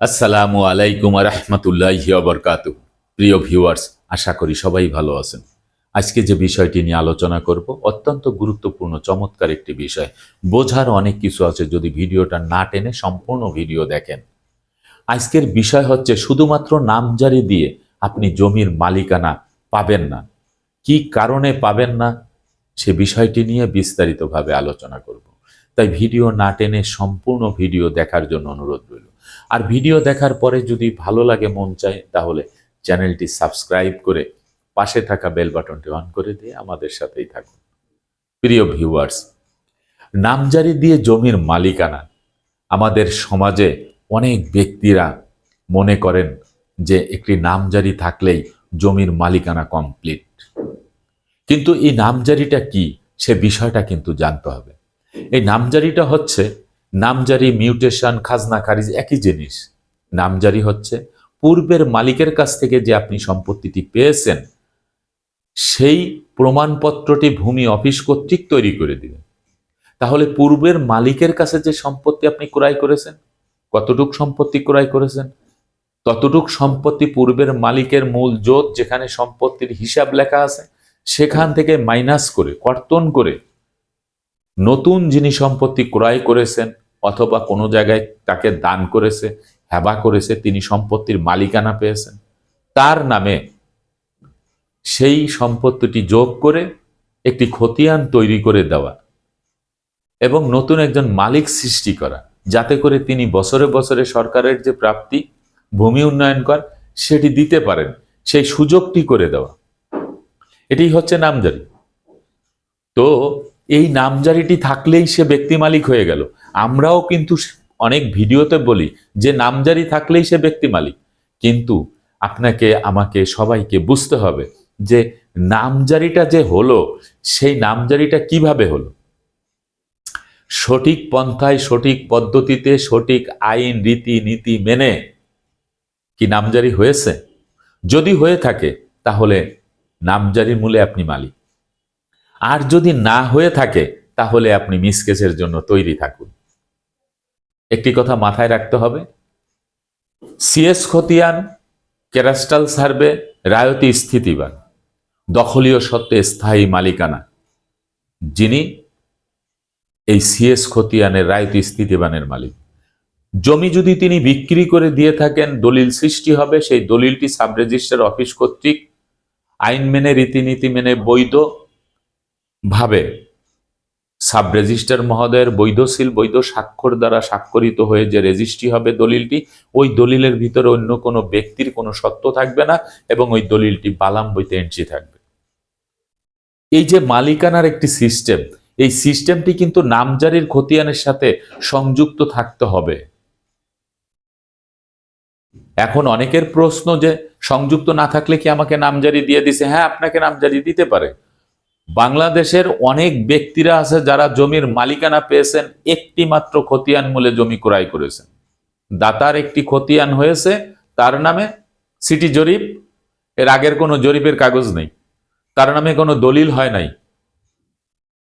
আসসালামু আলাইকুম রহমতুল্লাহি বরকাত প্রিয় ভিউয়ার্স, আশা করি সবাই ভালো আছেন। আজকে যে বিষয়টি নিয়ে আলোচনা করব, অত্যন্ত গুরুত্বপূর্ণ, চমৎকার একটি বিষয়। বোঝার অনেক কিছু আছে, যদি ভিডিওটা না টেনে সম্পূর্ণ ভিডিও দেখেন। আজকের বিষয় হচ্ছে, শুধুমাত্র নামজারি দিয়ে আপনি জমির মালিকানা পাবেন না। কি কারণে পাবেন না, সে বিষয়টি নিয়ে বিস্তারিতভাবে আলোচনা করব। তাই ভিডিও না টেনে সম্পূর্ণ ভিডিও দেখার জন্য অনুরোধ রইল। আর ভিডিও দেখার পরে যদি ভালো লাগে, মন চায়, তাহলে চ্যানেলটি সাবস্ক্রাইব করে পাশে থাকা বেল বাটনটি অন করে দিয়ে আমাদের সাথেই থাকুন। প্রিয় ভিউয়ার্স, নামজারি দিয়ে জমির মালিকানা। আমাদের সমাজে অনেক ব্যক্তিরা মনে করেন যে একটি নামজারি থাকলেই জমির মালিকানা কমপ্লিট। কিন্তু এই নামজারিটা কি, সে বিষয়টা কিন্তু জানতে হবে। এই নামজারিটা হচ্ছে নামজারি, মিউটেশন, খাজনা, খারিজ একই জিনিস। নামজারি হচ্ছে পূর্বের মালিকের কাছ থেকে যে আপনি সম্পত্তিটি পেয়েছেন, সেই প্রমাণপত্রটি ভূমি অফিস কর্তৃক তৈরি করে দিবেন। তাহলে পূর্বের মালিকের কাছে যে সম্পত্তি আপনি ক্রয় করেছেন, কতটুক সম্পত্তি ক্রয় করেছেন, ততটুক সম্পত্তি পূর্বের মালিকের মূল জোত যেখানে সম্পত্তির হিসাব লেখা আছে, সেখান থেকে মাইনাস করে, কর্তন করে নতুন যিনি সম্পত্তি ক্রয় করেছেন অথবা কোনো জায়গায় তাকে দান করেছে, হেবা করেছে, তিনি সম্পত্তির মালিকানা পেয়েছেন। তার নামে সেই সম্পত্তিটি যোগ করে একটি খতিয়ান তৈরি করে দেওয়া এবং নতুন একজন মালিক সৃষ্টি করা, যাতে করে তিনি বছরে বছরে সরকারের যে প্রাপ্তি, ভূমি উন্নয়ন কর, সেটি দিতে পারেন, সেই সুযোগটি করে দেওয়া। এটি হচ্ছে নামজারি। তো এই নামজারিটি থাকলেই সে ব্যক্তি মালিক হয়ে গেল। আমরাও কিন্তু অনেক ভিডিওতে বলি যে নামজারি থাকলেই সে ব্যক্তি মালিক। কিন্তু আপনাকে, আমাকে, সবাইকে বুঝতে হবে যে নামজারিটা যে হলো, সেই নামজারিটা কীভাবে হলো? সঠিক পন্থায়, সঠিক পদ্ধতিতে, সঠিক আইন, রীতি, নীতি মেনে কি নামজারি হয়েছে? যদি হয়ে থাকে, তাহলে নামজারির মূলে আপনি মালিক। আর যদি না হয়ে থাকে, তাহলে আপনি মিসকেসের জন্য তৈরি থাকুন। একটি কথা মাথায় রাখতে হবে। সিএস খতিয়ান, ক্যারাস্টাল সার্ভে, রায়তি স্থিতিবান, দখলীয় সত্ত্বে স্থায়ী মালিকানা। যিনি এই সিএস খতিয়ানের রায়তি স্থিতিবানের মালিক। জমি যদি তিনি বিক্রি করে দিয়ে থাকেন, দলিল সৃষ্টি হবে। সেই দলিলটি সাব রেজিস্টার অফিস কর্তৃক আইন মেনে, রীতিনীতি মেনে বৈধ। ভাবে সাব রেজিস্টার মহোদয়ের বৈধশীল, বৈধ স্বাক্ষর দ্বারা স্বাক্ষরিত হয়ে যে রেজিস্ট্রি হবে দলিলটি, ওই দলিলের ভিতরে অন্য কোনো ব্যক্তির কোনো সত্য থাকবে না এবং ওই দলিলটি বালাম বইতে এন্ট্রি থাকবে। এই যে মালিকানার একটি সিস্টেম এই সিস্টেমটি কিন্তু নামজারির খতিয়ানের সাথে সংযুক্ত থাকতে হবে। এখন অনেকের প্রশ্ন যে, সংযুক্ত না থাকলে কি আমাকে নামজারি দিয়ে দিছে? হ্যাঁ আপনাকে নামজারি দিতে পারে। বাংলাদেশের অনেক ব্যক্তিরা আছে যারা জমির মালিকানা পেয়েছেন একটি মাত্র খতিয়ান মূলে জমি ক্রয় করেছেন। দাতার একটি খতিয়ান হয়েছে, তার নামে সিটি জরিপ। এর আগের কোনো জরিপের কাগজ নেই। তার নামে কোনো দলিল হয় নাই।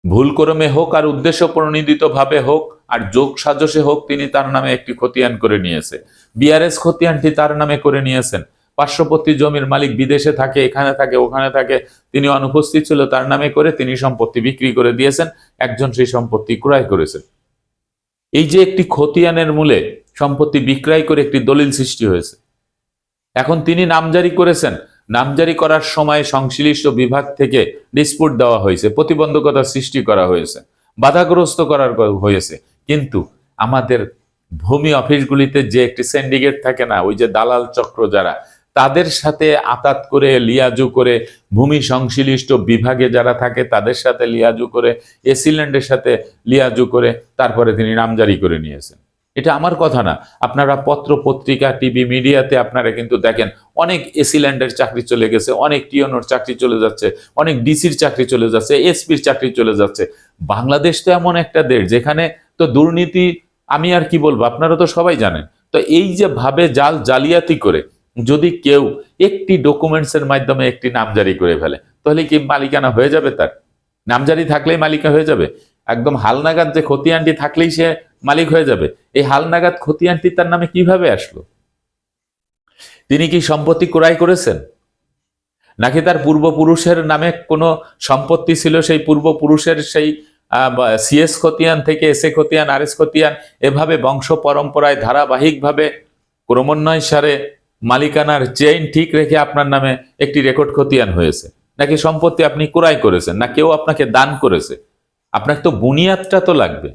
ভুল ক্রমে হোক আর উদ্দেশ্য প্রণোদিত ভাবে হোক আর যোগ সাজসে হোক, তিনি তার নামে একটি খতিয়ান করে নিয়েছে। বিআরএস খতিয়ানটি তার নামে করে নিয়েছেন। পার্শ্ববর্তী জমির মালিক বিদেশে থাকে, এখানে থাকে, ওখানে থাকে, তিনি অনুপস্থিত ছিল তার নামে করে তিনি সম্পত্তি বিক্রি করে দিয়েছেন, একজন সেই সম্পত্তি ক্রয় করেছেন। এই যে একটি খতিয়ানের মূলে সম্পত্তি বিক্রয় করে একটি দলিল সৃষ্টি হয়েছে, এখন তিনি নামজারি করেছেন। নামজারি করার সময় সংশ্লিষ্ট বিভাগ থেকে ডিসপুট দেওয়া হয়েছে, প্রতিবন্ধকতা সৃষ্টি করা হয়েছে, বাধাগ্রস্ত করার হয়েছে। কিন্তু আমাদের ভূমি অফিসগুলিতে যে একটি সিন্ডিকেট থাকে না, ওই যে দালাল চক্র যারা তাদের সাথে আতাত করে, লিয়াজু করে, ভূমি সংশ্লিষ্ট বিভাগে যারা থাকে তাদের সাথে লিয়াজু করে, এসিল্যান্ডের সাথে লিয়াজু করে, তারপরে তিনি নামজারি করে নিয়েছেন। এটা আমার কথা না। আপনারা পত্র, পত্রিকা, টিভি, মিডিয়াতে আপনারা কিন্তু দেখেন, অনেক এসিল্যান্ডের চাকরি চলে গেছে, অনেক টিওনোর চাকরি চলে যাচ্ছে, অনেক ডিসির চাকরি চলে যাচ্ছে, এসপির চাকরি চলে যাচ্ছে। বাংলাদেশ তো এমন একটা দেশ, যেখানে তো দুর্নীতি, আমি আর কি বলব, আপনারা তো সবাই জানেন। তো এই যে ভাবে জাল জালিয়াতি করে যদি কেউ একটি ডকুমেন্টসের মাধ্যমে একটি নামজারি করে ফেলে, তাহলে কি মালিকানা হয়ে যাবে তার? নামজারি থাকলেই মালিকা হয়ে যাবে। একদম হালনাগাদ যে খতিয়ানটি থাকলেই সে মালিক হয়ে যাবে। এই হালনাগাদ খতিয়ানটি তার নামে কীভাবে আসলো? তিনি কি সম্পত্তি ক্রয় করেছেন? নাকি তার পূর্বপুরুষের নামে কোনো সম্পত্তি ছিল, সেই পূর্বপুরুষের সেই সিএস খতিয়ান থেকে এস এ খতিয়ান আর এস খতিয়ান এভাবে বংশ পরম্পরায় ধারাবাহিকভাবে ক্রমান্বয় সারে মালিকানার চেইন ঠিক রেখে আপনার নামে একটি রেকর্ড খতিয়ান হয়েছে। নাকি সম্পত্তি আপনি ক্রয় করেছেন, না কেউ আপনাকে দান করেছে? আপনার তো বুনিয়াদটা তো লাগবে।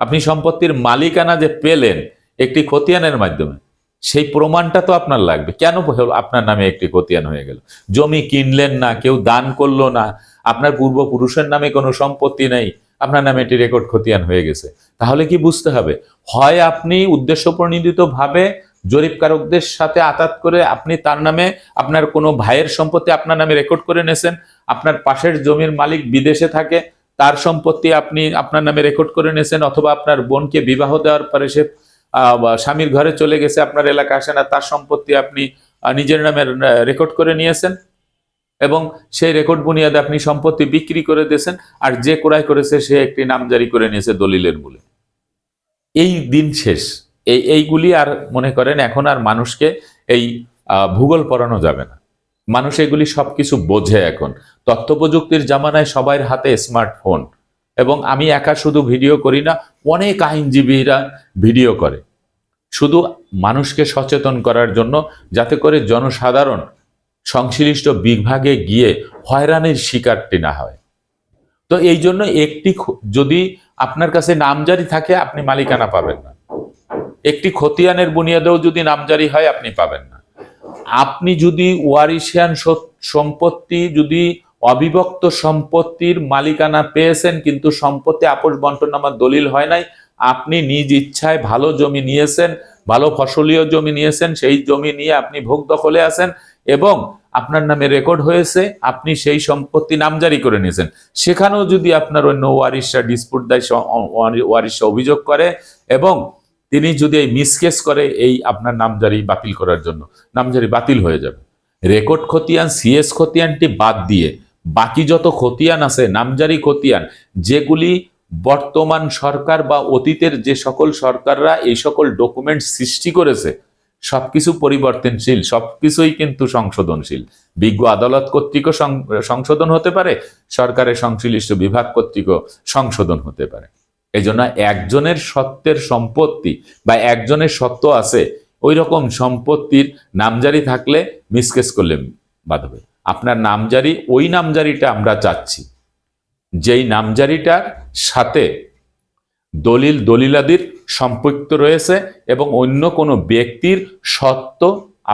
আপনি সম্পত্তির মালিকানা যে পেলেন একটি খতিয়ানের মাধ্যমে, সেই প্রমাণটা তো আপনার লাগবে। কেন আপনার নামে একটি খতিয়ান হয়ে গেল? জমি কিনলেন না, কেউ দান করল না, আপনার পূর্বপুরুষের নামে কোনো সম্পত্তি নেই, আপনার নামে একটি রেকর্ড খতিয়ান হয়ে গেছে। তাহলে কি বুঝতে হবে? হয় আপনি উদ্দেশ্য প্রণোদিত ভাবে জরিপকারকদের সাথে আতাত করে আপনি তার নামে আপনার কোনো ভাইয়ের সম্পত্তি আপনার নামে রেকর্ড করে নেছেন, আপনার পাশের জমির মালিক বিদেশে থাকে, তার সম্পত্তি আপনি আপনার নামে রেকর্ড করে নেছেন অথবা আপনার বোনকে বিবাহ দেওয়ার পরে সে স্বামীর ঘরে চলে গেছে, আপনার এলাকা আসে না, তার সম্পত্তি আপনি নিজের নামে রেকর্ড করে নিয়েছেন এবং সেই রেকর্ড বুনিয়াদে আপনি সম্পত্তি বিক্রি করে দিয়েছেন আর যে ক্রয় করেছে সে একটি নাম জারি করে নিয়েছে দলিলের মূলে। এই দিন শেষ। এই, এইগুলি আর মনে করেন এখন আর মানুষকে এই ভূগোল পড়ানো যাবে না। মানুষ এগুলি সবকিছু বোঝে এখন। তথ্য প্রযুক্তির জামানায় সবার হাতে স্মার্টফোন এবং আমি একা শুধু ভিডিও করি না, অনেক আইনজীবীরা ভিডিও করে। শুধু মানুষকে সচেতন করার জন্য যাতে করে জনসাধারণ সংশ্লিষ্ট বিভাগে গিয়ে হয়রানির শিকারটি না হয়। তো এই জন্য একটি যদি আপনার কাছে নামজারি থাকে, আপনি মালিকানা পাবেন না। একটি খতিয়ানের বুনিয়াদেও যদি নামজারি হয়, আপনি পাবেন না। আপনি যদি ওয়ারিশিয়ান সম্পত্তি, যদি অবিভক্ত সম্পত্তির মালিকানা পেয়েছেন, কিন্তু সম্পত্তি আপোষ বন্টন নামার দলিল হয় নাই, আপনি নিজ ইচ্ছায় ভালো জমি নিয়েছেন, ভালো ফসলীয় জমি নিয়েছেন, সেই জমি নিয়ে আপনি ভোগ দখলে আছেন এবং আপনার নামে রেকর্ড হয়েছে, আপনি সেই সম্পত্তি নামজারি করে নিয়েছেন। সেখানেও যদি আপনার অন্য ওয়ারিশা ডিসপুট দেয় ওয়ারিশা অভিযোগ করে এবং তিনি যদি এই মিসকেস করে, এই আপনার নামজারি বাতিল করার জন্য, নামজারি বাতিল হয়ে যাবে। রেকর্ড খতিয়ান সিএস খতিয়ানটি বাদ দিয়ে বাকি যত খতিয়ান আছে, নামজারি খতিয়ান, যেগুলি বর্তমান সরকার বা অতীতের যে সকল সরকাররা এই সকল ডকুমেন্ট সৃষ্টি করেছে, সবকিছু পরিবর্তনশীল, সবকিছুই কিন্তু সংশোধনশীল। বিজ্ঞ আদালত কর্তৃক সংশোধন হতে পারে, সরকারের সংশ্লিষ্ট বিভাগ কর্তৃক সংশোধন হতে পারে। এই জন্য একজনের সত্ত্বের সম্পত্তি বা একজনের সত্ত্ব আছে ওই রকম সম্পত্তির নামজারি থাকলে মিসকেস করলে বাদ হবে। আপনার নামজারি, ওই নামজারিটা আমরা চাচ্ছি। যেই নামজারিটার সাথে দলিল দলিলাদির সম্পৃক্ত রয়েছে এবং অন্য কোনো ব্যক্তির সত্ত্ব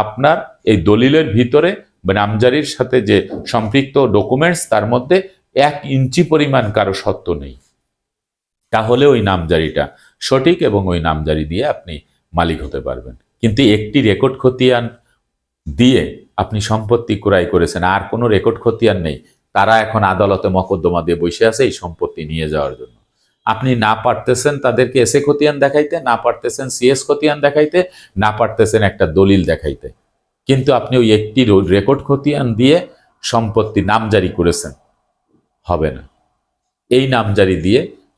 আপনার এই দলিলের ভিতরে নামজারির সাথে যে সম্পৃক্ত ডকুমেন্টস তার মধ্যে এক ইঞ্চি পরিমাণ কারও সত্ত্ব নেই। তাহলে ওই নামজারিটা সঠিক এবং ওই নামজারি দিয়ে আপনি মালিক হতে পারবেন। কিন্তু একটি রেকর্ড খতিয়ান দিয়ে আপনি সম্পত্তি ক্রয় করেছেন, আর কোনো রেকর্ড খতিয়ান নেই। তারা এখন আদালতে মকদ্দমা দিয়ে বসে আছে এই সম্পত্তি নিয়ে যাওয়ার জন্য। আপনি না পারতেছেন তাদেরকে এসে খতিয়ান দেখাইতে, না পারতেছেন সিএস খতিয়ান দেখাইতে, না পারতেছেন একটা দলিল দেখাইতে। কিন্তু আপনি ওই একটি রেকর্ড খতিয়ান দিয়ে সম্পত্তি নামজারি করেছেন। হবে না। এই নামজারি দিয়ে